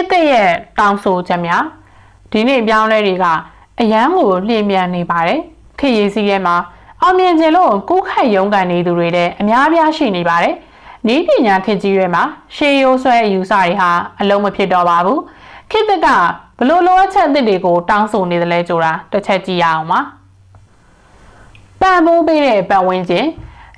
နှစ်သက်ရဲ့တောင်းဆိုချက်များဒီနေ့ပြောင်းလဲတွေကအယမ်းကိုလျင်မြန်နေပါတယ်ခေတ်ရည်စည်းထဲမှာအောင်မြင်ခြင်းလို့ကိုယ်ခတ်ရုန်းကန်နေသူတွေလည်းအများအပြားရှိနေပါတယ်နီးပညာခေတ်ကြီးတွေမှာရှေးရိုးဆွဲအယူဆတွေဟာအလုံးမဖြစ်တော့ပါဘူးခေတ်သက်ကဘလို့လိုအပ်ချက်အသစ်တွေကိုတောင်းဆိုနေတယ်လဲဆိုတာတစ်ချက်ကြည့်ရအောင်ပါပံ့ပိုးပေးတဲ့ပတ်ဝန်းကျင်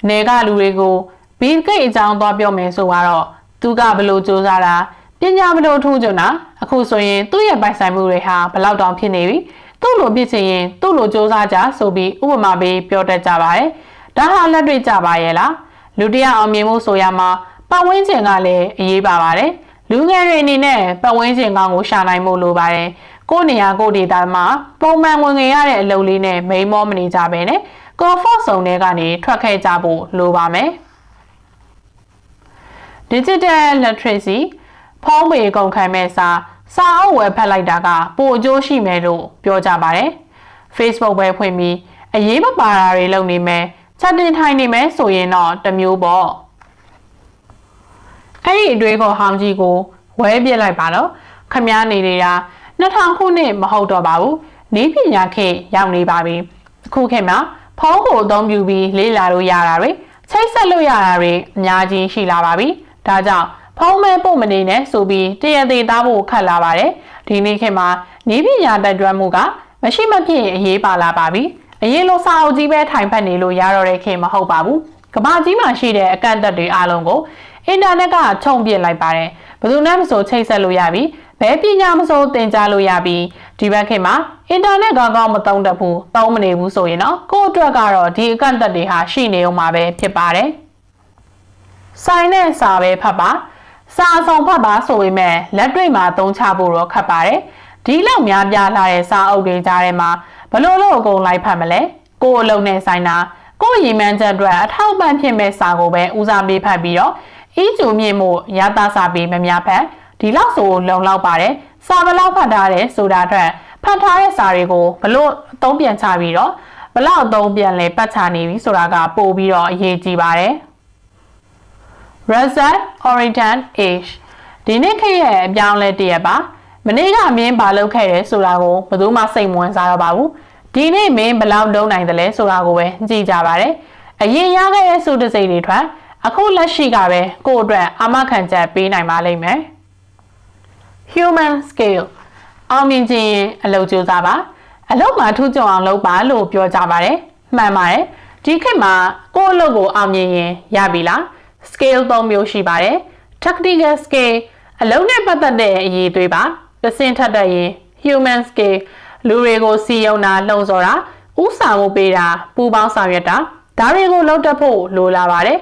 နေကလူတွေကိုဘီကိတ်အကြောင်းသွားပြောမယ်ဆိုတော့သူကဘလို့စူးစမ်းတာ ပညာဘလို့ထူးကြတာအခုဆိုရင်သူ့ရဲ့ပိုင်ဆိုင်မှုတွေဟာဘလောက်တောင်ဖြစ်နေပြီသူ့လိုဖြစ်ချင်ရင်သူ့လိုစူးစမ်းကြဆိုပြီးဥပမာပေးပြောတတ်ကြပါတယ်ဒါဟာလက်တွေ့ကြပါရဲ့လားလူတရားအောင်မြင်မှုဆိုရမှာပတ်ဝန်းကျင်ကလည်းအရေးပါပါတယ်လူငယ်တွေအနေနဲ့ပတ်ဝန်းကျင်ကောင်းကိုရှာနိုင်မှုလိုပါတယ်ကိုယ့်နေရာကိုယ့်ဒေသမှာပုံမှန်ဝင်ငရတဲ့အလုပ်လေးနဲ့မိန်မောမနေကြပဲနဲ့ကော်ဖော့ဆောင်တွေကနေထွက်ခဲ့ကြဖို့လိုပါမယ် Digital Literacy ဖုန်းပေကုန်ခံမဲ့စာစာအုပ်ဝယ်ဖတ်လိုက်တာကပိုအကျိုးရှိမယ်လို့ပြောကြပါတယ် Facebook ပဲဖွင့်ပြီးအရေးမပါတာတွေလုပ်နေမယ်ချက်တင်ထိုင်နေမယ်ဆိုရင်တော့တစ်မျိုးပေါ့အဲ့ဒီအတွေးခေါ်ဟောင်းကြီးကိုဝဲပြစ်လိုက်ပါတော့ခမားနေနေတာ2000ခုနှစ်မဟုတ်တော့ပါဘူးနေပညာခေတ်ရောက်နေပါပြီအခုခေတ်မှာဖုန်းကိုအသုံးပြုပြီးလေ့လာလို့ရတာတွေချိတ်ဆက်လို့ရတာတွေအများကြီးရှိလာပါပြီဒါကြောင့် ဖုန်းမဲပို့မနေနဲ့ဆိုပြီးတရသေးသားဖို့ခတ်လာပါတယ်ဒီနေ့ခေတ်မှာနေပညာတက်တွန်းမှုကမရှိမဖြစ်အရေးပါလာပါပြီအရင်လိုစာအုပ်ကြီးပဲထိုင်ဖက်နေလို့ရတော့တဲ့ခေတ်မဟုတ်ပါဘူးကမ္ဘာကြီးမှာရှိတဲ့အကန့်အသတ်တွေအားလုံးကိုအင်တာနက်ကခြုံပစ်လိုက်ပါတယ်ဘယ်သူနဲ့မဆိုချိတ်ဆက်လို့ရပြီဘယ်ပညာမဆိုသင်ကြားလို့ရပြီဒီဘက်ခေတ်မှာအင်တာနက်ကောင်းကောင်းမသုံးတတ်ဘူးသုံးမနေဘူးဆိုရင်တော့ကိုယ့်အတွက်ကတော့ဒီအကန့်အသတ်တွေဟာရှိနေအောင်မှာပဲဖြစ်ပါတယ်ဆိုင်နဲ့စာပဲဖတ်ပါ စာဆောင်ဖတ်ပါဆိုပေမဲ့လက်တွေ့မှာသုံးချဖို့တော့ခက်ပါတယ်ဒီလောက်များပြားလာတဲ့စာအုပ်တွေကြားထဲမှာဘလို့လို့အကုန်လိုက်ဖတ်မလဲကိုယ်အလုံးနဲ့ဆိုင်တာကိုယ်ရည်မှန်းချက်အတွက်အထောက်ပံ့ဖြစ်မဲ့စာကိုပဲဦးစားပေးဖတ်ပြီးတော့အီးကျူမြင့်မှုရတာစာပေမများဖက်ဒီလောက်ဆိုလုံလောက်ပါတယ်စာဘလောက်ဖတ်ထားတယ်ဆိုတာအတွက်ဖတ်ထားတဲ့စာတွေကိုဘလို့အသုံးပြန်ချပြီးတော့ဘလောက်အသုံးပြန်လဲပတ်ချနေပြီဆိုတာကပို့ပြီးတော့အရေးကြီးပါတယ် Razak Oriental Age ဒီနေ့ခေတ်ရဲ့အပြောင်းလဲတရက်ပါမနေ့ကမင်းဘာလုပ်ခဲ့တယ်ဆိုတာကိုဘယ်သူမှစိတ်မဝင်စားတော့ပါဘူးဒီနေ့မင်းဘယ်လောက်လုံးနိုင်တယ်လဲဆိုတာကိုပဲကြည့်ကြပါတယ်အရင်ရခဲ့တဲ့စုတစိမ့်တွေထွက်အခုလက်ရှိကပဲကိုယ့်အတွက်အာမခံချက်ပေးနိုင်ပါလိမ့်မယ် human scale အောင်မြင်ခြင်းရင်အလုပ်ကြိုးစားပါအလုပ်မှာထူးချွန်အောင်လုပ်ပါလို့ပြောကြပါတယ်မှန်ပါတယ်ဒီခေတ်မှာကိုယ့်အလုပ်ကိုအောင်မြင်ရင်ရပြီလား scale ၃မျိုးရှိပါတယ် technical scale အလုံးနဲ့ပတ်သက်တဲ့အရေးသွေးပါပစင်ထက်တဲ့ရင် human scale လူတွေကိုစီယုံတာလှုံ့ဆော်တာဥဆောင်မှုပေးတာပူပေါင်းဆောင်ရွက်တာဒါတွေကိုလုပ်တတ်ဖို့လိုလာပါတယ်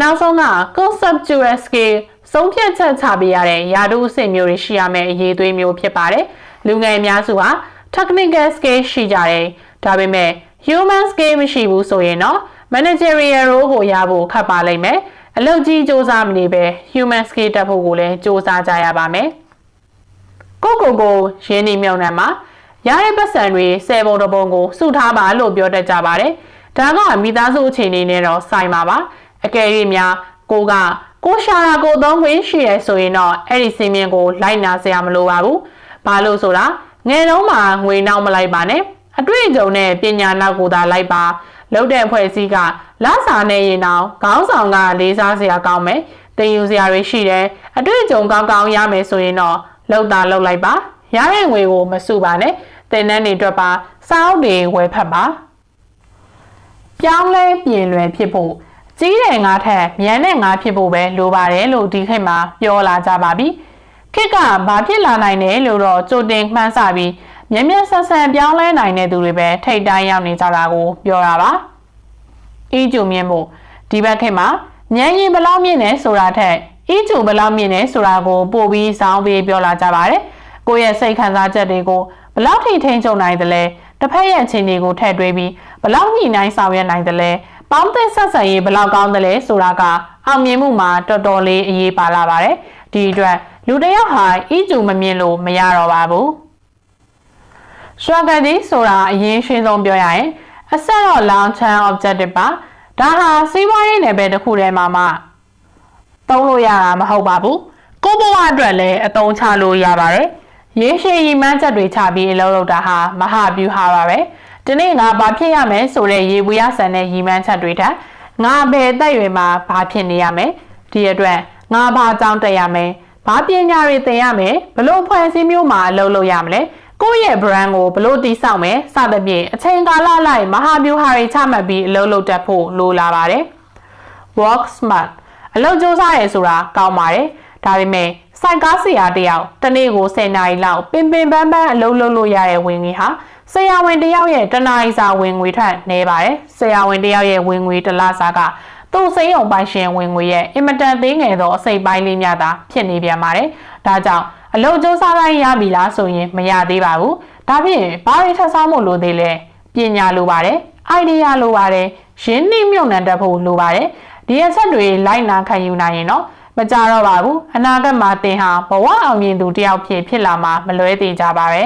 နောက်ဆုံးက conceptual scale ဆုံးဖြတ်ချက်ချပေးရတဲ့ယာတုအဆင့်မျိုးတွေရှိရမယ့်အရေးသွေးမျိုးဖြစ်ပါတယ်လူငယ်အများစုဟာ technical scale ရှိကြတယ်ဒါပေမဲ့ human scale မရှိဘူးဆိုရင်တော့ managerial role ကိုရဖို့ခက်ပါလိမ့်မယ် အလုပ်ကြီးစ조사မနေပဲ human skill တက်ဖို့ကိုလည်းစ조사ကြရပါမယ်ကိုကိုကိုရင်းနှီးမြုံနှံမှာရတဲ့ပတ်စံတွေဆယ်ပုံတစ်ပုံကိုစုထားပါလို့ပြောတတ်ကြပါတယ်ဒါကမိသားစုအခြေအနေနဲ့တော့ဆိုင်ပါပါအကယ်၍များကိုကကိုရှာတာကိုသုံးခွင့်ရှိရဆိုရင်တော့အဲ့ဒီစင်မြင့်ကိုလိုက်နာစရာမလိုပါဘူးဘာလို့ဆိုတာငယ်တုန်းမှာငွေနောက်မလိုက်ပါနဲ့အတွေ့အကြုံနဲ့ပညာနောက်ကိုသာလိုက်ပါလောက်တဲ့အဖွဲ့အစည်းက လစာနဲ့ရင်တော့ခေါင်းဆောင်ကလေးစားစရာကောင်းမယ်သင်ယူစရာတွေရှိတယ်အတွေ့အကြုံကောင်းကောင်းရမယ်ဆိုရင်တော့လောက်တာလောက်လိုက်ပါရတဲ့ငွေကိုမစုပါနဲ့သင်တန်းတွေအတွက်ပါစောင်းတွေဝယ်ဖက်ပါပြောင်းလဲပြင်လွယ်ဖြစ်ဖို့ကြီးတဲ့ငါထက်မြန်တဲ့ငါဖြစ်ဖို့ပဲလိုပါတယ်လို့ဒီခေတ်မှာပြောလာကြပါပြီခေတ်ကဘာဖြစ်လာနိုင်တယ်လို့တော့ကြိုတင်မှန်းဆပြီးမြန်မြန်ဆန်ဆန်ပြောင်းလဲနိုင်တဲ့သူတွေပဲထိတ်တန်းရောက်နေကြတာကိုပြောတာပါ အီးကျုံမြင့်မို့ဒီဘက်ခေတ်မှာဉာဏ်ရည်ဘလောက်မြင့်နေဆိုတာထက်အီးကျုံဘလောက်မြင့်နေဆိုတာကိုပို့ပြီးစောင်းပြီးပြောလာကြပါတယ်ကိုယ့်ရဲ့စိတ်ခံစားချက်တွေကိုဘလောက်ထိထိန်ချုပ်နိုင်တယ်လဲတစ်ဖက်ရဲ့အခြေအနေကိုထည့်တွေးပြီးဘလောက်ညှိနှိုင်းဆောင်ရွက်နိုင်တယ်လဲပေါင်းသင်းဆက်ဆံရေးဘလောက်ကောင်းတယ်လဲဆိုတာကအောင်မြင်မှုမှာတော်တော်လေးအရေးပါလာပါတယ်ဒီအတွက်လူတစ်ယောက်ဟာအီးကျူမမြင်လို့မရတော့ပါဘူး strategy ဆိုတာအရင်ရှင်းဆုံးပြောရရင် asset of long term objective ပါဒါဟာစီးပွားရေးနယ်ပယ်တစ်ခုထဲမှာမှသုံးလို့ရတာမဟုတ်ပါဘူးကိုယ့်ဘဝအတွက်လည်းအသုံးချလို့ရပါတယ်ရေရှည်ရီမှန်းချက်တွေချပြီးအလုပ်လုပ်တာဟာမဟာဗျူဟာပါပဲဒီနေ့ငါဘာဖြစ်ရမယ်ဆိုတဲ့ရေဘူးရဆန်တဲ့ရီမှန်းချက်တွေထက်ငါဘယ်အသက်အရွယ်မှာဘာဖြစ်နေရမယ်ဒီအတွက်ငါဘာကြောင်းတက်ရမယ်ဘာပညာတွေသင်ရမယ်ဘလို့ဖွဲ့စည်းမျိုးမှာအလုပ်လုပ်ရမလဲ ကိုယ့်ရဲ့ brand ကိုဘလို့တည်ဆောက်မယ်စသဖြင့်အချိန်ကာလလိုက်မဟာဗျူဟာတွေချမှတ်ပြီးအလုပ်လုပ်တတ်ဖို့လိုလာပါတယ် work smart အလုပ်ကြိုးစားရဲဆိုတာကောင်းပါတယ်ဒါပေမဲ့စိုက်ကားဆရာတယောက်တစ်နေ့ကို10နာရီလောက်ပင်ပင်ပန်းပန်းအလုပ်လုပ်လို့ရတဲ့ဝင်ငွေဟာဆရာဝန်တယောက်ရဲ့တစ်နာရီစာဝင်ငွေထက်နည်းပါတယ်ဆရာဝန်တယောက်ရဲ့ဝင်ငွေတစ်လစာကသူ့စိမ်းအောင်ပိုင်ရှင်ဝင်ငွေရဲ့အင်မတန်သေးငယ်သောအစိပ်ပိုင်းလေးများသာဖြစ်နေပြန်ပါတယ်ဒါကြောင့် အလုပ်ကြိုးစားတိုင်းရပြီလားဆိုရင်မရသေးပါဘူးဒါဖြင့်ဘာတွေထပ်ဆောင်မှုလိုသေးလဲပညာလိုပါတယ်အိုင်ဒီယာလိုပါတယ်ရင်းနှီးမြှုပ်နှံတတ်ဖို့လိုပါတယ်ဒီအချက်တွေလိုက်နာခံယူနိုင်ရင်တော့မကြတော့ပါဘူးအနာဂတ်မှာသင်ဟာဘဝအောင်မြင်သူတစ်ယောက်ဖြစ်ဖြစ်လာမှာမလွဲသေးကြပါပဲ